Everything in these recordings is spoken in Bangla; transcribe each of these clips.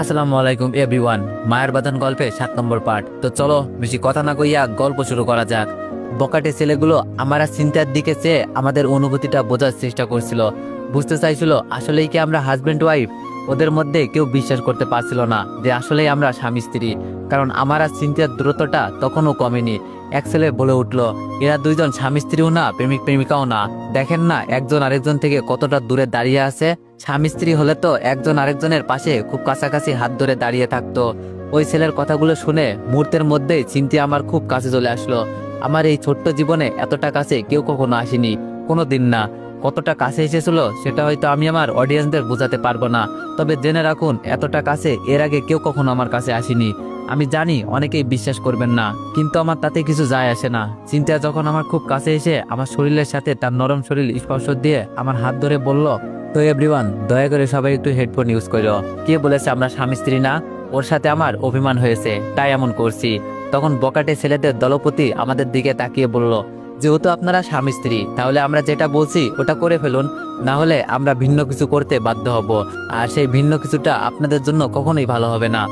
আসসালামু আলাইকুম এভরিওয়ান মায়ের বাদান গল্পে সাত নম্বর পার্ট তো চলো, বেশি কথা না কইয়া গল্প শুরু করা যাক। বকাটে ছেলেগুলো আমার চিন্তার দিকে চেয়ে আমাদের অনুভূতিটা বোঝার চেষ্টা করছিল। বুঝতে চাইছিল, আসলেই কি আমরা হাজব্যান্ড ওয়াইফ ওদের মধ্যে কেউ বিশ্বাস করতে পারছিল না যে আসলেই আমরা স্বামী স্ত্রী। কারণ আমার আর চিন্তার দূরত্বটা তখনও কমেনি। এক ছেলে বলে উঠল, এরা দুইজন স্বামী স্ত্রীও না, প্রেমিক প্রেমিকাও না। দেখেন না, একজন আরেকজন থেকে কতটা দূরে দাঁড়িয়ে আছে? স্বামী স্ত্রী হলে তো একজন আরেকজনের পাশে খুব কাছাকাছি হাত ধরে দাঁড়িয়ে থাকতো। ওই ছেলের কথাগুলো শুনে মুহূর্তের মধ্যেই চিন্তি আমার খুব কাছে চলে আসলো। আমার এই ছোট্ট জীবনে এতটা কাছে কেউ কখনো আসেনি কোনো দিন না। কতটা কাছে এসেছিল সেটা হয়তো আমি আমার অডিয়েন্সদের বোঝাতে পারব না। তবে জেনে রাখুন, এতটা কাছে এর আগে কেউ কখনো আমার কাছে আসেনি। আমি জানি অনেকেই বিশ্বাস করবেন না, কিন্তু আমার তাতে কিছু যায় আসে না। চিন্তা যখন আমার খুব কাছে এসে আমার শরীরের সাথে তার নরম শরীর স্পর্শ দিয়ে আমার হাত ধরে বলল, তো এভরিওয়ান দয়া করে সবাই একটু হেডফোন ইউজ করো। কে বলেছে আমরা স্বামী স্ত্রী না? ওর সাথে আমার অভিমান হয়েছে, তাই এমন করছি। তখন বকাটে ছেলেদের দলপতি আমাদের দিকে তাকিয়ে বলল, যেহেতু আপনারা স্বামী স্ত্রী, তাহলে আমরা যেটা বলছি ওটা করে ফেলুন, না হলে আমরা ভিন্ন কিছু করতে বাধ্য হব। আর সেই ভিন্ন কিছুটা আপনাদের জন্য কখনোই ভালো হবে না।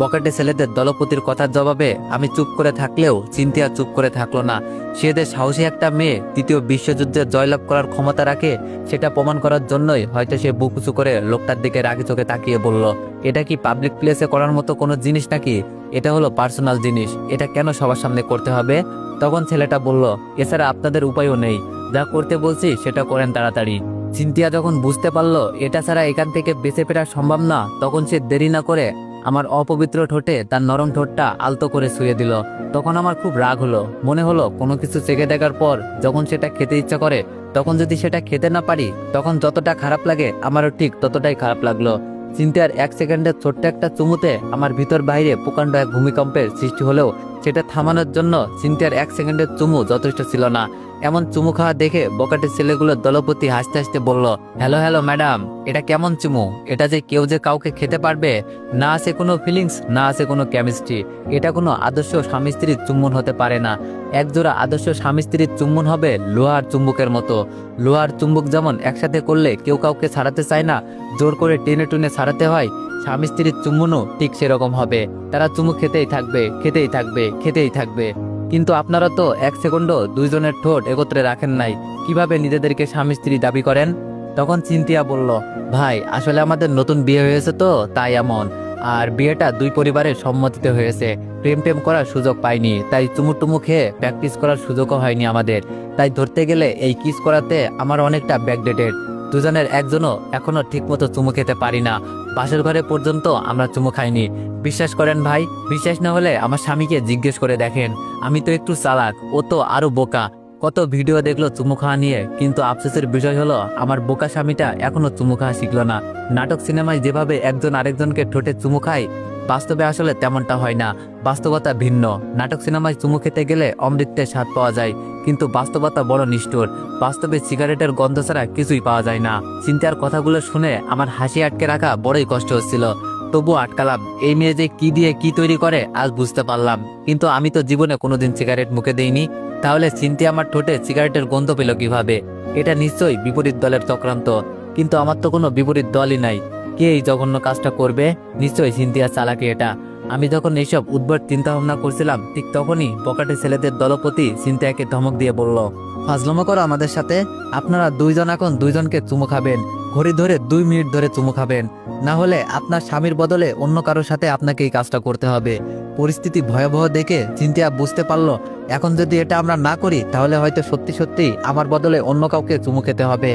বকেটে ছেলেদের দলপতির কথার জবাবে আমি চুপ করে থাকলেও চিন্তিয়া চুপ করে থাকল না। সে যে সাহসী একটা মেয়ে তৃতীয় বিশ্বযুদ্ধে জয়লাভ করার ক্ষমতা রাখে, সেটা প্রমাণ করার জন্যই হয়তো সে বুক উঁচু করে লোকটার দিকে রাগে চোখে তাকিয়ে বলল, এটা কি পাবলিক প্লেসে করার মতো কোনো জিনিস নাকি? এটা হলো পার্সোনাল জিনিস। এটা কেন সবার সামনে করতে হবে? তখন ছেলেটা বলল, এছাড়া আপনাদের উপায়ও নেই। যা করতে বলছি সেটা করেন তাড়াতাড়ি। চিন্তিয়া যখন বুঝতে পারল, এটা ছাড়া এখান থেকে বেঁচে ফেরা সম্ভব না, তখন সে দেরি না করে আমার অপবিত্র ঠোঁটে তার নরম ঠোঁটটা আলতো করে শুয়ে দিল। তখন আমার খুব রাগ হলো। মনে হলো কোনো কিছু চেখে দেখার পর যখন সেটা খেতে ইচ্ছা করে, তখন যদি সেটা খেতে না পারি, তখন যতটা খারাপ লাগে আমারও ঠিক ততটাই খারাপ লাগল। চিন্তার এক সেকেন্ডের ছোট্ট একটা চুমুতে আমার ভিতর বাইরে প্রকাণ্ড এক ভূমিকম্পের সৃষ্টি হলেও সেটা থামানোর জন্য চিন্তার এক সেকেন্ডের চুমু যথেষ্ট ছিল না। এমন চুমু খাওয়া দেখে বকাটের ছেলেগুলোর দলপতি হাসতে হাসতে বলল, হ্যালো হ্যালো, ম্যাডাম, এটা কেমন চুমু? এটা যে কেউ যে কাউকে খেতে পারবে, না আছে কোনো ফিলিংস না আছে কোনো কেমিস্ট্রি এটা কোনো আদর্শ স্বামী স্ত্রীর চুম্বন হতে পারে না। একজোড়া আদর্শ স্বামী স্ত্রীর চুম্বন হবে লোহার চুম্বকের মতো। লোহার চুম্বক যেমন একসাথে করলে কেউ কাউকে ছাড়াতে চায় না, জোর করে টেনে টুনে ছাড়াতে হয়, স্বামী স্ত্রীর চুম্বনও ঠিক সেরকম হবে। তারা চুমু খেতেই থাকবে খেতেই থাকবে খেতেই থাকবে। কিন্তু আপনারা তো এক সেকেন্ডও দুইজনের ঠোঁট একত্রে রাখেন নাই। কীভাবে নিজেদেরকে স্বামী স্ত্রী দাবি করেন? তখন চিন্তিয়া বলল, ভাই, আসলে আমাদের নতুন বিয়ে হয়েছে তো, তাই এমন। আর বিয়েটা দুই পরিবারের সম্মতিতে হয়েছে। প্রেম টেম করার সুযোগ পাইনি, তাই চুমু টুমু খেয়ে প্র্যাকটিস করার সুযোগও হয়নি আমাদের। তাই ধরতে গেলে এই কিস করাতে আমার অনেকটা ব্যাকডেটেড দুজনের একজনও এখনও ঠিকমতো চুমু খেতে পারি না। বাসের ঘরে পর্যন্ত আমরা চুমু খাইনি। বিশ্বাস করেন ভাই, বিশ্বাস না হলে আমার স্বামীকে জিজ্ঞেস করে দেখেন। আমি তো একটু চালাক, ও তো আরও বোকা। কত ভিডিও দেখল চুমু খাওয়া নিয়ে, কিন্তু আফসোসের বিষয় হলো, আমার বোকা স্বামীটা এখনও চুমু খাওয়া শিখলো না। নাটক সিনেমায় যেভাবে একজন আরেকজনকে ঠোঁটে চুমু খায় বাস্তবে আসলে তেমনটা হয় না। বাস্তবতা ভিন্ন। নাটক সিনেমায় চুমু খেতে গেলে অমৃতের স্বাদ পাওয়া যায়, কিন্তু বাস্তবতা বড় নিষ্ঠুর। বাস্তবে সিগারেটের গন্ধ ছাড়া কিছুই পাওয়া যায় না। চিন্তার কথাগুলো শুনে আমার হাসি আটকে রাখা বড়ই কষ্ট হচ্ছিল। তবু আটকালাম, এই মেয়ে যে কি দিয়ে কি তৈরি করে, আজ বুঝতে পারলাম। কিন্তু আমি তো জীবনে কোনোদিন সিগারেট মুখে দেইনি। তাহলে চিন্তি আমার ঠোঁটে সিগারেটের গন্ধ পেল কীভাবে? এটা নিশ্চয়ই বিপরীত দলের চক্রান্ত। কিন্তু আমার তো কোনো বিপরীত দলই নাই। কে এই জঘন্য কাজটা করবে? নিশ্চয়ই সিন্থিয়া চালাকি এটা। আমি যখন এইসব উদ্ভট চিন্তা ভাবনা করছিলাম, ঠিক তখনই পকেটে ছেলেদের দলপতি সিন্থিয়াকে ধমক দিয়ে বলল, ফাজলমো করো আমাদের সাথে। আপনারা দুইজন এখন দুইজনকে চুমু খাবেন। ঘড়ি ধরে দুই মিনিট ধরে চুমু খাবেন। না হলে আপনার স্বামীর বদলে অন্য কারোর সাথে আপনাকে এই কাজটা করতে হবে। পরিস্থিতি ভয়াবহ দেখে চিন্তিয়া বুঝতে পারল, এখন যদি এটা আমরা না করি, তাহলে হয়তো সত্যি সত্যি আমার বদলে অন্য কাউকে চুমু খেতে হবে।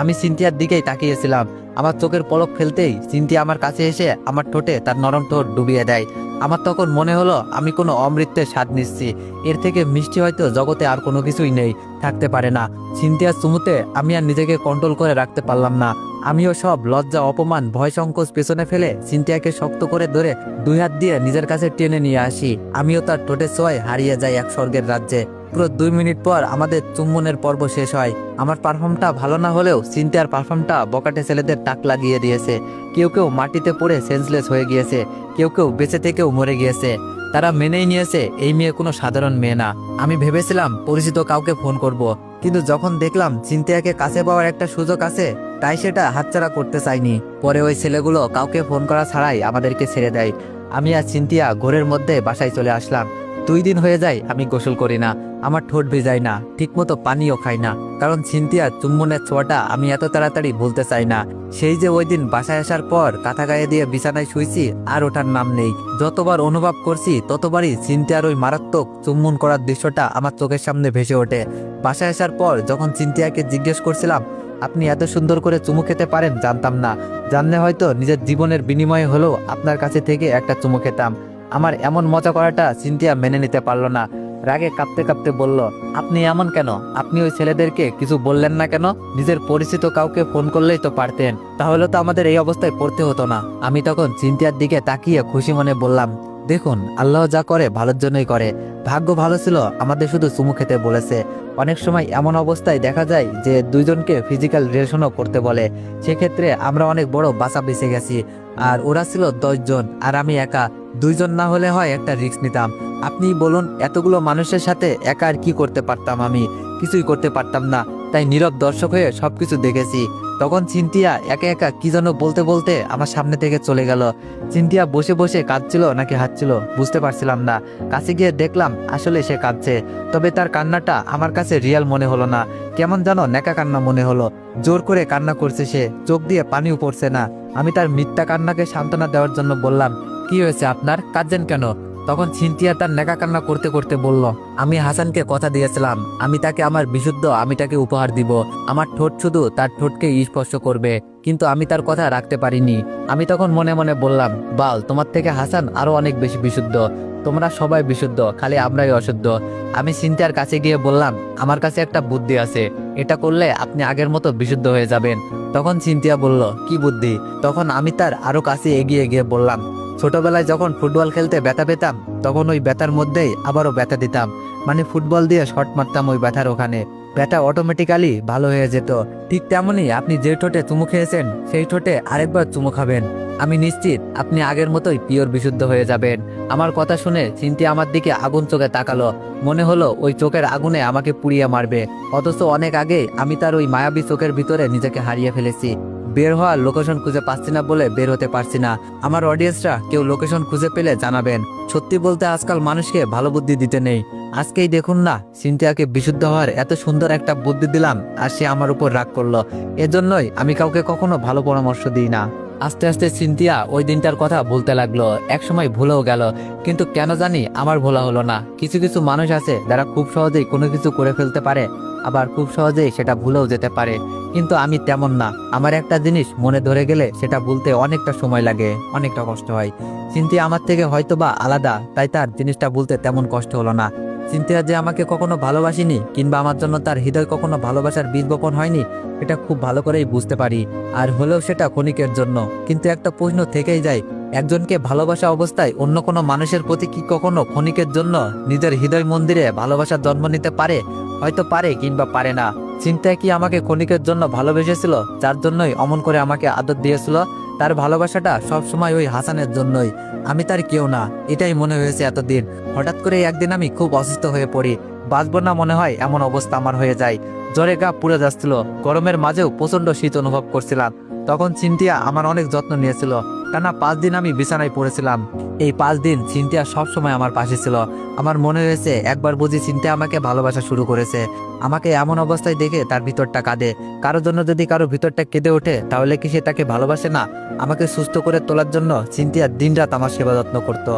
আমি সিনথিয়ার দিকেই তাকিয়েছিলাম। আমার চোখের পলক ফেলতেই চিন্তিয়া আমার কাছে এসে আমার ঠোঁটে তার নরম ঠোঁট ডুবিয়ে দেয়। আমার তখন মনে হলো, আমি কোনো অমৃতের স্বাদ নিচ্ছি। এর থেকে মিষ্টি হয়তো জগতে আর কোনো কিছুই নেই, থাকতে পারে না। চিন্তিয়ার চুমুতে আমি আর নিজেকে কন্ট্রোল করে রাখতে পারলাম না। আমিও সব লজ্জা, অপমান, ভয় সংকোচ পেছনে ফেলে চিন্তিয়াকে শক্ত করে ধরে দুই হাত দিয়ে নিজের কাছে টেনে নিয়ে আসি। আমিও তার ঠোঁটে ছোঁয়ায় হারিয়ে যাই এক স্বর্গের রাজ্যে। পুরো দুই মিনিট পর আমাদের চুম্বনের পর্ব শেষ হয়। আমার পারফর্মটা ভালো না হলেও চিন্তার পারফর্মটা বকাটে ছেলেদের টাক লাগিয়ে দিয়েছে। কেউ কেউ মাটিতে পড়ে সেন্সলেস হয়ে গিয়েছে, কেউ কেউ বেঁচে থেকেও মরে গিয়েছে। তারা মেনেই নিয়েছে, এই মেয়ে কোনো সাধারণ মেয়ে না। আমি ভেবেছিলাম পরিচিত কাউকে ফোন করব, কিন্তু যখন দেখলাম চিন্তিয়াকে কাছে পাওয়ার একটা সুযোগ আছে, তাই সেটা হাতছাড়া করতে চাইনি। পরে ওই ছেলেগুলো কাউকে ফোন করা ছাড়াই আমাদেরকে ছেড়ে দেয়। আমি আর চিন্তিয়া ঘোরের মধ্যে বাসায় চলে আসলাম। দুই দিন হয়ে যায় আমি গোসল করি না। আমার ঠোঁট ভেজাই না, ঠিকমতো পানিও খাই না। কারণ চিন্তিয়া চুম্বনের ছোঁয়াটা আমি এত তাড়াতাড়ি ভুলতে চাই না। সেই যে ওই দিন বাসায় আসার পর কাঁথা গায়ে দিয়ে বিছানায় শুয়েছি আর ওঠার নাম নেই। যতবার অনুভব করছি, ততবারই চিন্তিয়ার ওই মারাত্মক চুম্বন করার দৃশ্যটা আমার চোখের সামনে ভেসে ওঠে। বাসায় আসার পর যখন চিন্তিয়াকে জিজ্ঞেস করছিলাম, আপনি এত সুন্দর করে চুমু খেতে পারেন? জানতাম না। জানলে হয়তো নিজের জীবনের বিনিময়ে হলেও আপনার কাছে থেকে একটা চুমু খেতাম। আমার এমন মজা করাটা চিন্তিয়া মেনে নিতে পারল না। রাগে কাঁপতে কাঁপতে বলল, আপনি এমন কেন? আপনি ওই ছেলেদেরকে কিছু বললেন না কেন? নিজের পরিচিত কাউকে ফোন করলেই তো পারতেন। তাহলে তো আমাদের এই অবস্থায় পড়তে হতো না। আমি তখন চিন্তার দিকে তাকিয়ে খুশি মনে বললাম, দেখুন, আল্লাহ যা করে ভালোর জন্যই করে। ভাগ্য ভালো ছিল, আমাদের শুধু চুমু খেতে বলেছে। অনেক সময় এমন অবস্থায় দেখা যায় যে দুইজনকে ফিজিক্যাল রিলেশনও করতে বলে। সেক্ষেত্রে আমরা অনেক বড় বাসা বেঁচে গেছি। আর ওরা ছিল দশজন আর আমি একা। দুইজন না হলে হয় একটা রিস্ক নিতাম। আপনি বলুন, এতগুলো মানুষের সাথে একা আর কি করতে পারতাম আমি? কিছুই করতে পারতাম না। তাই নীরব দর্শক হয়ে সবকিছু দেখেছি। তখন চিন্তিয়া একা একা কি যেন বলতে বলতে আমার সামনে থেকে চলে গেল। চিন্তিয়া বসে বসে কাঁদছিল নাকি হাঁটছিল বুঝতে পারছিলাম না। কাছে গিয়ে দেখলাম আসলে সে কাঁদছে। তবে তার কান্নাটা আমার কাছে রিয়াল মনে হলো না। কেমন যেন নেকা কান্না মনে হলো। জোর করে কান্না করছে সে। চোখ দিয়ে পানিও পড়ছে না। আমি তার মিথ্যা কান্নাকে সান্ত্বনা দেওয়ার জন্য বললাম কি হয়েছে আপনার? কাঁদছেন কেন? তখন ছিনতিয়া তার নেকা কান্না করতে করতে বলল, আমি হাসানকে কথা দিয়েছিলাম। আমি তাকে আমার বিশুদ্ধ আমি তাকে উপহার দিব। আমার ঠোঁট শুধু তার ঠোঁটকে স্পর্শ করবে। কিন্তু আমি তার কথা রাখতে পারিনি। আমি তখন মনে মনে বললাম, বাল, তোমার থেকে হাসান আরও অনেক বেশি বিশুদ্ধ। তোমরা সবাই বিশুদ্ধ, খালি আমরাই অশুদ্ধ। আমি চিন্তার কাছে গিয়ে বললাম, আমার কাছে একটা বুদ্ধি আছে। এটা করলে আপনি আগের মতো বিশুদ্ধ হয়ে যাবেন। তখন চিন্তিয়া বলল, কি বুদ্ধি? তখন আমি তার আরও কাছে এগিয়ে গিয়ে বললাম, ছোটবেলায় যখন ফুটবল খেলতে ব্যথা পেতাম, তখন ওই ব্যথার মধ্যেই আবারও ব্যথা দিতাম। মানে ফুটবল দিয়ে শট মারতাম ওই ব্যথার ওখানে। ব্যথা অটোমেটিক্যালি ভালো হয়ে যেত। ঠিক তেমনই আপনি যে ঠোঁটে চুমু খেয়েছেন, সেই ঠোঁটে আরেকবার চুমু খাবেন। আমি নিশ্চিত আপনি আগের মতোই পিওর বিশুদ্ধ হয়ে যাবেন। আমার কথা শুনে চিন্তি আমার দিকে আগুন চোখে তাকালো। মনে হলো ওই চোখের আগুনে আমাকে পুড়িয়ে মারবে। অথচ অনেক আগে আমি তার ওই মায়াবী চোখের ভিতরে নিজেকে হারিয়ে ফেলেছি। বের হওয়ার লোকেশন খুঁজে পাচ্ছি না বলে বের হতে পারছি না। আমার অডিয়েন্সরা কেউ লোকেশন খুঁজে পেলে জানাবেন। সত্যি বলতে আজকাল মানুষকে ভালো বুদ্ধি দিতে নেই। আজকেই দেখুন না, সিনথিয়াকে বিশুদ্ধ হওয়ার এত সুন্দর একটা বুদ্ধি দিলাম, আর সে আমার উপর রাগ করল। এজন্যই আমি কাউকে কখনো ভালো পরামর্শ দিই না। আস্তে আস্তে সিনথিয়া ওই দিনটার কথা বলতে লাগল, একসময় ভুলেও গেল। কিন্তু কেন জানি আমার ভোলা হলো না। কিছু কিছু মানুষ আছে যারা খুব সহজেই কোনো কিছু করে ফেলতে পারে, আবার খুব সহজেই সেটা ভুলেও যেতে পারে। কিন্তু আমি তেমন না। আমার একটা জিনিস মনে ধরে গেলে সেটা ভুলতে অনেকটা সময় লাগে, অনেকটা কষ্ট হয়। চিন্তি আমার থেকে হয়তো বা আলাদা, তাই তার জিনিসটা ভুলতে তেমন কষ্ট হলো না। চিন্তিয়া যে আমাকে কখনো ভালোবাসিনি কিংবা আমার জন্য তার হৃদয় কখনো ভালোবাসার বীজ বপন হয়নি, এটা খুব ভালো করেই বুঝতে পারি। আর হলেও সেটা ক্ষণিকের জন্য। কিন্তু একটা প্রশ্ন থেকেই যায়, একজনকে ভালোবাসা অবস্থায় অন্য কোনো মানুষের প্রতি কি কখনো ক্ষণিকের জন্য নিজের হৃদয় মন্দিরে ভালোবাসার জন্ম নিতে পারে? হয়তো পারে কিংবা পারে না। চিন্তায় কি আমাকে ক্ষণিকের জন্য ভালোবেসেছিল, যার জন্যই অমন করে আমাকে আদর দিয়েছিল? তার ভালোবাসাটা সবসময় ওই হাসানের জন্যই। আমি তার কেউ না, এটাই মনে হয়েছে এতদিন। হঠাৎ করে একদিন আমি খুব অসুস্থ হয়ে পড়ি। বাঁচব না মনে হয় এমন অবস্থা আমার হয়ে যায়। জ্বরে গা পুড়ে যাচ্ছিল। গরমের মাঝেও প্রচণ্ড শীত অনুভব করছিলাম। তখন চিন্তিয়া আমার অনেক যত্ন নিয়েছিল। টানা পাঁচ দিন আমি বিছানায় পড়েছিলাম। এই পাঁচ দিন চিন্তিয়া সবসময় আমার পাশে ছিল। আমার মনে হয়েছে একবার বুঝি চিন্তা আমাকে ভালোবাসা শুরু করেছে। আমাকে এমন অবস্থায় দেখে তার ভিতরটা কাঁদে। কারোর জন্য যদি কারও ভিতরটা কেঁদে ওঠে, তাহলে কি সে তাকে ভালোবাসে না? আমাকে সুস্থ করে তোলার জন্য চিন্তিয়া দিনরাত আমার সেবা যত্ন করত।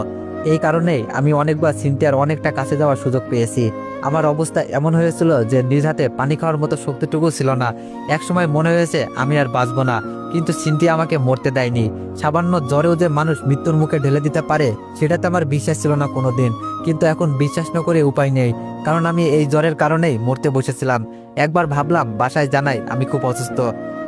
এই কারণেই আমি অনেকবার চিন্তিয়ার অনেকটা কাছে যাওয়ার সুযোগ পেয়েছি। আমার অবস্থা এমন হয়েছিল যে নিজ হাতে পানি খাওয়ার মতো শক্তিটুকু ছিল না। একসময় মনে হয়েছে, আমি আর বাঁচবো না। কিন্তু চিন্তি আমাকে মরতে দেয়নি। সামান্য জ্বরেও যে মানুষ মৃত্যুর মুখে ঢেলে দিতে পারে, সেটাতে আমার বিশ্বাস ছিল না কোনোদিন। কিন্তু এখন বিশ্বাস না করে উপায় নেই। কারণ আমি এই জ্বরের কারণেই মরতে বসেছিলাম। একবার ভাবলাম, বাসায় জানাই আমি খুব অসুস্থ।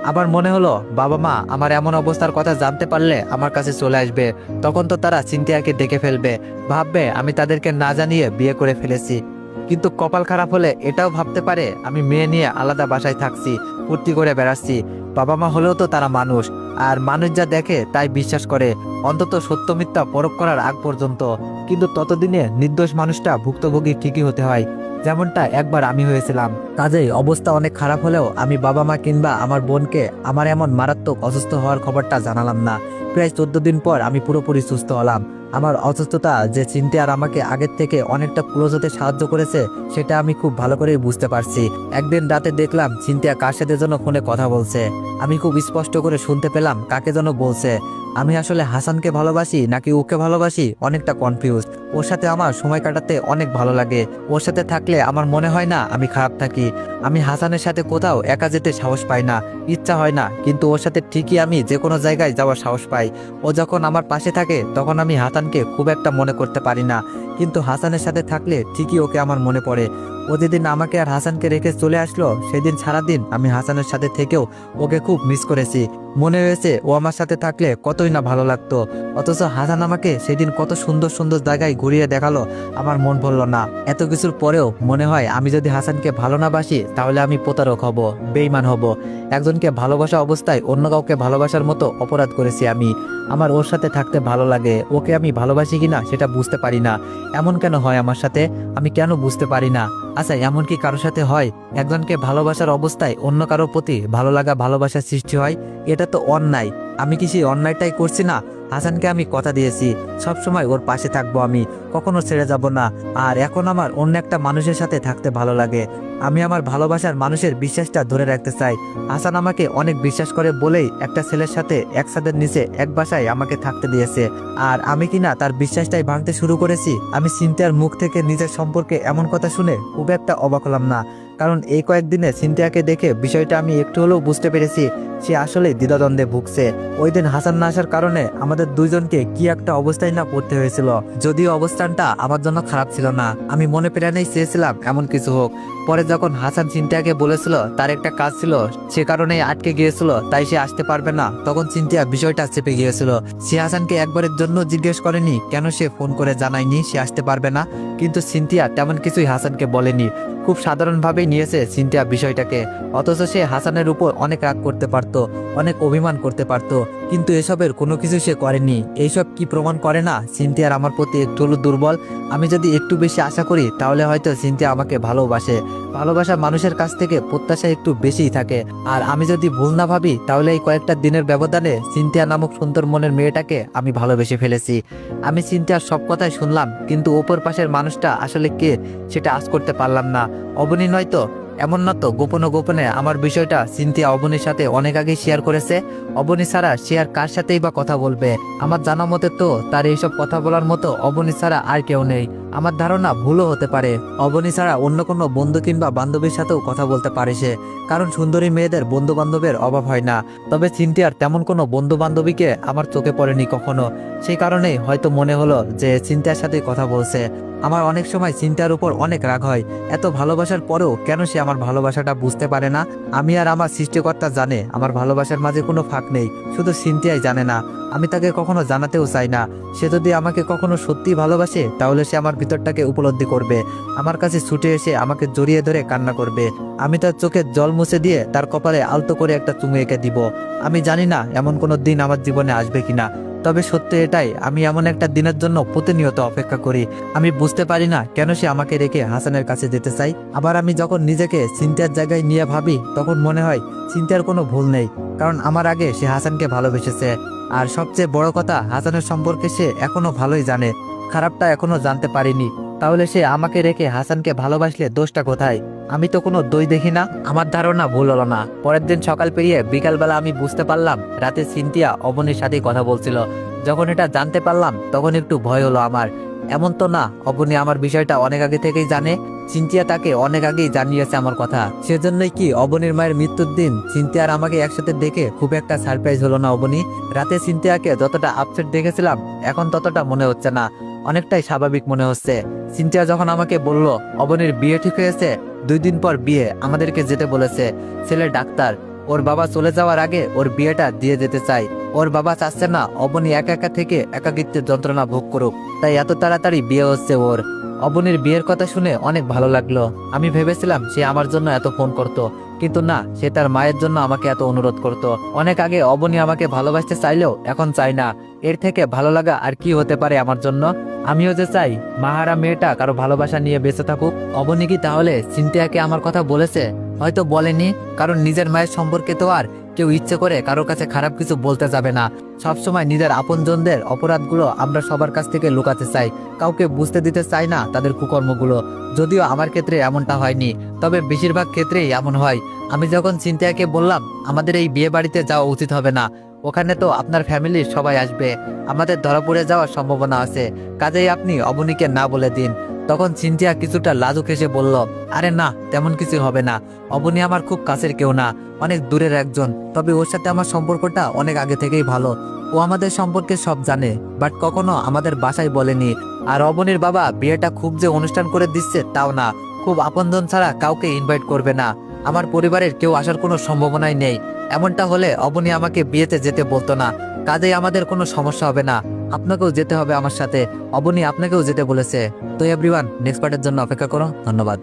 আবার মনে হলো, বাবা মা, আমার এমন অবস্থার কথা জানতে পারলে আমার কাছে চলে আসবে। তখন তো তারা চিন্তিয়াকে দেখে ফেলবে। ভাববে, আমি তাদেরকে না জানিয়ে বিয়ে করে ফেলেছি। কিন্তু কপাল খারাপ হলে এটাও ভাবতে পারে, আমি মেয়ে নিয়ে আলাদা বাসায় থাকছি, ফুর্তি করে বেড়াচ্ছি। বাবা মা হলেও তো তারা মানুষ, আর মানুষ যা দেখে তাই বিশ্বাস করে, অন্তত সত্য মিথ্যা পরখ করার আগ পর্যন্ত। কিন্তু ততদিনে নির্দোষ মানুষটা ভুক্তভোগী ঠিকই হতে হয়, যেমনটা একবার আমি হয়েছিলাম। কাজেই অবস্থা অনেক খারাপ হলেও আমি বাবা মা কিংবা আমার বোনকে আমার এমন মারাত্মক অসুস্থ হওয়ার খবরটা জানালাম না। প্রায় চোদ্দ দিন পর আমি পুরোপুরি সুস্থ হলাম। আমার অসুস্থতা যে চিনতে আর আমাকে আগের থেকে অনেকটা ক্লোজ হতে সাহায্য করেছে, সেটা আমি খুব ভালো করেই বুঝতে পারছি। একদিন রাতে দেখলাম চিন্তিয়া কার সাথে যেন ফোনে কথা বলছে। আমি খুব স্পষ্ট করে শুনতে পেলাম কাকে যেন বলছে। আমি আসলে হাসানকে ভালোবাসি নাকি ওকে ভালোবাসি অনেকটা কনফিউজ ওর সাথে আমার সময় কাটাতে অনেক ভালো লাগে। ওর সাথে থাকলে আমার মনে হয় না আমি খারাপ থাকি। আমি হাসানের সাথে কোথাও একা যেতে সাহস পাই না, ইচ্ছা হয় না, কিন্তু ওর সাথে ঠিকই আমি যে কোনো জায়গায় যাওয়ার সাহস পাই। ও যখন আমার পাশে থাকে, তখন আমি হাসানকে খুব একটা মনে করতে পারি না। কিন্তু হাসানের সাথে থাকলে ঠিকই ওকে আমার মনে পড়ে। ও যেদিন আমাকে আর হাসানকে রেখে চলে আসলো, সেদিন সারাদিন আমি হাসানের সাথে থেকেও ওকে খুব মিস করেছি। মনে হয়েছে ও আমার সাথে থাকলে কতই না ভালো লাগতো। অথচ হাসান আমাকে সেদিন কত সুন্দর সুন্দর জায়গায় ঘুরিয়ে দেখাল, আমার মন ভরল না। এত কিছুর পরেও মনে হয় আমি যদি হাসানকে ভালো না বাসি, তাহলে আমি প্রতারক হব বেইমান হব। একজনকে ভালোবাসা অবস্থায় অন্য কাউকে ভালোবাসার মতো অপরাধ করেছি আমি। আমার ওর সাথে থাকতে ভালো লাগে, ওকে আমি ভালোবাসি কিনা সেটা বুঝতে পারি না। এমন কেন হয় আমার সাথে? আমি কেন বুঝতে পারি না? আচ্ছা এমন কি কারোর সাথে হয়? একজনকে ভালোবাসার অবস্থায় অন্য কারোর প্রতি ভালো লাগা, ভালোবাসার সৃষ্টি হয়? এটা তো অন্যায়। আমি কি সেই অন্যায়টাই করছি না? হাসানকে আমি কথা দিয়েছি সব সময় ওর পাশে থাকব আমি, কখনো ছেড়ে যাব না। আর এখন আমার অন্য একটা মানুষের সাথে থাকতে ভালো লাগে। আমি আমার ভালোবাসার মানুষের বিশ্বাসটা ধরে রাখতে চাই। হাসান আমাকে অনেক বিশ্বাস করে বলেই একটা ছেলের সাথে একসাথে নিচে এক বাসায় আমাকে থাকতে দিয়েছে। আর আমি কিনা তার বিশ্বাসটাই ভাঙতে শুরু করেছি? আমি সিনথিয়ার মুখ থেকে নিজের সম্পর্কে এমন কথা শুনে খুব একটা অবাক হলাম না। কারণ এই কয়েকদিনে সিনথিয়াকে দেখে বিষয়টা আমি একটু হলেও বুঝতে পেরেছি, সে আসলে দ্বিধাদ্বন্দ্বে ভুগছে। ওই দিন হাসান না আসার কারণে আমাদের দুইজনকে কি একটা অবস্থায় না পড়তে হয়েছিল। যদিও অবস্থানটা আমার জন্য খারাপ ছিল না, আমি মনে প্রাণেই চেয়েছিলাম এমন কিছু হোক। পরে যখন হাসান চিন্তাকে বলেছিল তার একটা কাজ ছিল, সে কারণেই আটকে গিয়েছিল, তাই সে আসতে পারবে না, তখন চিন্তিয়া বিষয়টা চেপে গিয়েছিল। সে হাসানকে একবারের জন্য জিজ্ঞেস করেনি, কেন সে ফোন করে জানায়নি, সে আসতে পারবে না? কিন্তু সিনথিয়া তেমন কিছুই হাসানকে বলেনি। খুব সাধারণভাবেই নিয়েছে সিনথিয়া বিষয়টাকে। অথচ সে হাসানের উপর অনেক রাগ করতে পারত, অনেক অভিমান করতে পারতো। কিন্তু এসবের কোনো কিছু সে করেনি। এইসব কি প্রমাণ করে না? সিনথিয়ার আমার প্রতি একটু হলো দুর্বল। আমি যদি একটু বেশি আশা করি, তাহলে হয়তো সিনথিয়া আমাকে ভালোবাসে। ভালোবাসা মানুষের কাছ থেকে প্রত্যাশা একটু বেশিই থাকে। আর আমি যদি ভুল না ভাবি, তাহলে এই কয়েকটা দিনের ব্যবধানে সিনথিয়া নামক সুন্দর মনের মেয়েটাকে আমি ভালোবেসে ফেলেছি। আমি সিনথিয়ার সব কথাই শুনলাম, কিন্তু ওপর পাশের মানুষটা আসলে কে, সেটা আজ করতে পারলাম না। অবনী নয়তো এমন না তো, গোপনে গোপনে আমার বিষয়টা সিনথিয়া অবনীর সাথে অনেক আগেই শেয়ার করেছে। অবনী ছাড়া সে আর কার সাথেই বা কথা বলবে? আমার জানা মতে তো তার এইসব কথা বলার মতো অবনী ছাড়া আর কেউ নেই। আমার ধারণা ভুলও হতে পারে। অবনী ছাড়া অন্য কোনো বন্ধু কিংবা বান্ধবীর সাথেও কথা বলতে পারে সে। কারণ সুন্দরী মেয়েদের বন্ধু বান্ধবের অভাব হয় না। তবে চিন্তিয়ার তেমন কোনো বন্ধু বান্ধবীকে আমার চোখে পড়েনি কখনো। সেই কারণেই হয়তো মনে হলো যে চিন্তার সাথে কথা বলছে। আমার অনেক সময় চিন্তার উপর অনেক রাগ হয়। এত ভালোবাসার পরেও কেন সে আমার ভালোবাসাটা বুঝতে পারে না? আমি আর আমার সৃষ্টিকর্তা জানে, আমার ভালোবাসার মাঝে কোনো ফাঁক নেই, শুধু চিন্তিয়াই জানে না। আমি তাকে কখনো জানাতেও চাই না। সে যদি আমাকে কখনো সত্যি ভালোবাসে, তাহলে সে আমার ভিতরটাকে উপলব্ধি করবে। আমার কাছে ছুটে এসে আমাকে জড়িয়ে ধরে কান্না করবে। আমি তার চোখে জল মুছে দিয়ে তার কপালে আলতো করে একটা চুমু এঁকে দিব। আমি জানি না এমন কোনো দিন আমার জীবনে আসবে কিনা। তবে সত্য এটাই, আমি এমন একটা দিনের জন্য প্রতিনিয়ত অপেক্ষা করি। আমি বুঝতে পারি না কেন সে আমাকে রেখে হাসানের কাছে যেতে চাই আবার আমি যখন নিজেকে চিন্তার জায়গায় নিয়ে ভাবি, তখন মনে হয় চিন্তার কোনো ভুল নেই, কারণ আমার আগে সে হাসানকে ভালোবেসেছে। আর সবচেয়ে বড় কথা, হাসানের সম্পর্কে সে এখনও ভালোই জানে। খারাপটা এখনও জানতে পারিনি। তাহলে সে আমাকে রেখে হাসানকে ভালোবাসলে দোষটা কোথায়? আমি তো কোনো দই দেখি না, আমার ধারণা ভুল হলো না। পরের দিন সকাল পেরিয়ে বিকালবেলা আমি বুঝতে পারলাম, রাতে সিনথিয়া অবনীর সাথেই কথা বলছিল। যখন এটা জানতে পারলাম, তখন একটু ভয় হলো আমার। এমন তো না, অবনী আমার বিষয়টা অনেক আগে থেকেই জানে চিন্তিয়া তাকে অনেক আগেই জানিয়েছে আমার কথা। সেজন্যই কি অবনীর মায়ের মৃত্যুর দিন চিন্তিয়ার আমাকে একসাথে দেখে খুব একটা সারপ্রাইজ হলো না অবনী? রাতে চিন্তিয়াকে যতটা আপসেট দেখেছিলাম, এখন ততটা মনে হচ্ছে না। অনেকটাই স্বাভাবিক মনে হচ্ছে। চিন্তিয়া যখন আমাকে বলল, অবনীর বিয়ে ঠিক হয়েছে দুই দিন পর বিয়ে আমাদেরকে যেতে বলেছে। ছেলে ডাক্তার, ওর বাবা চলে যাওয়ার আগে ওর বিয়েটা দিয়ে যেতে চাই ওর বাবা চাচ্ছে না, অবনী একা একা থেকে একাকিত্বের যন্ত্রণা ভোগ করুক। তাই এত তাড়াতাড়ি বিয়ে হচ্ছে ওর। অবনীর বিয়ের কথা শুনে অনেক ভালো লাগল। আমি ভেবেছিলাম সে আমার জন্য এত ফোন করত। কিন্তু না, সে তার মায়ের জন্য আমাকে এত অনুরোধ করত। অনেক আগে অবনী আমাকে ভালোবাসতে চাইলেও এখন চাই না। এর থেকে ভালো লাগা আর কি হতে পারে আমার জন্য? আমিও যে চাই, মাহারা মেয়েটা কারও ভালোবাসা নিয়ে বেঁচে থাকুক। অবনী কি তাহলে সিনথিয়াকে আমার কথা বলেছে? হয়তো বলেনি, কারণ নিজের মায়ের সম্পর্কে তো আর কেউ ইচ্ছে করে কারোর কাছে খারাপ কিছু বলতে যাবে না। সবসময় নিজের আপনজনদের অপরাধগুলো আমরা সবার কাছ থেকে লুকাতে চাই। কাউকে বুঝতে দিতে চাই না তাদের কুকর্মগুলো। যদিও আমার ক্ষেত্রে এমনটা হয়নি, তবে বেশিরভাগ ক্ষেত্রেই এমন হয়। আমি যখন চিন্তাকে বললাম, আমাদের এই বিয়ে বাড়িতে যাওয়া উচিত হবে না। ওখানে তো আপনার ফ্যামিলির সবাই আসবে। আমাদের ধরা পড়ে যাওয়ার সম্ভাবনা আছে। কাজেই আপনি অবনীকে না বলে দিন। তখন চিন্তিয়া কিছুটা লাজুক এসে বলল, আরে না, তেমন কিছু হবে না। অবনী আমার খুব কাছের কেউ না, অনেক দূরের একজন। তবে ওর সাথে আমার সম্পর্কটা অনেক আগে থেকেই ভালো। ও আমাদের সম্পর্কে সব জানে, বাট কখনো আমাদের বাসায় বলেনি। আর অবনীর বাবা বিয়েটা খুব যে অনুষ্ঠান করে দিচ্ছে তাও না। খুব আপনজন ছাড়া কাউকে ইনভাইট করবে না। আমার পরিবারের কেউ আসার কোনো সম্ভাবনাই নেই। এমনটা হলে অবনী আমাকে বিয়েতে যেতে বলতো না। কাজেই আমাদের কোনো সমস্যা হবে না। আপনাকেও যেতে হবে আমার সাথে। অবনী আপনাকেও যেতে বলেছে। তো এভরিওয়ান নেক্সট পার্টের জন্য অপেক্ষা করো। ধন্যবাদ।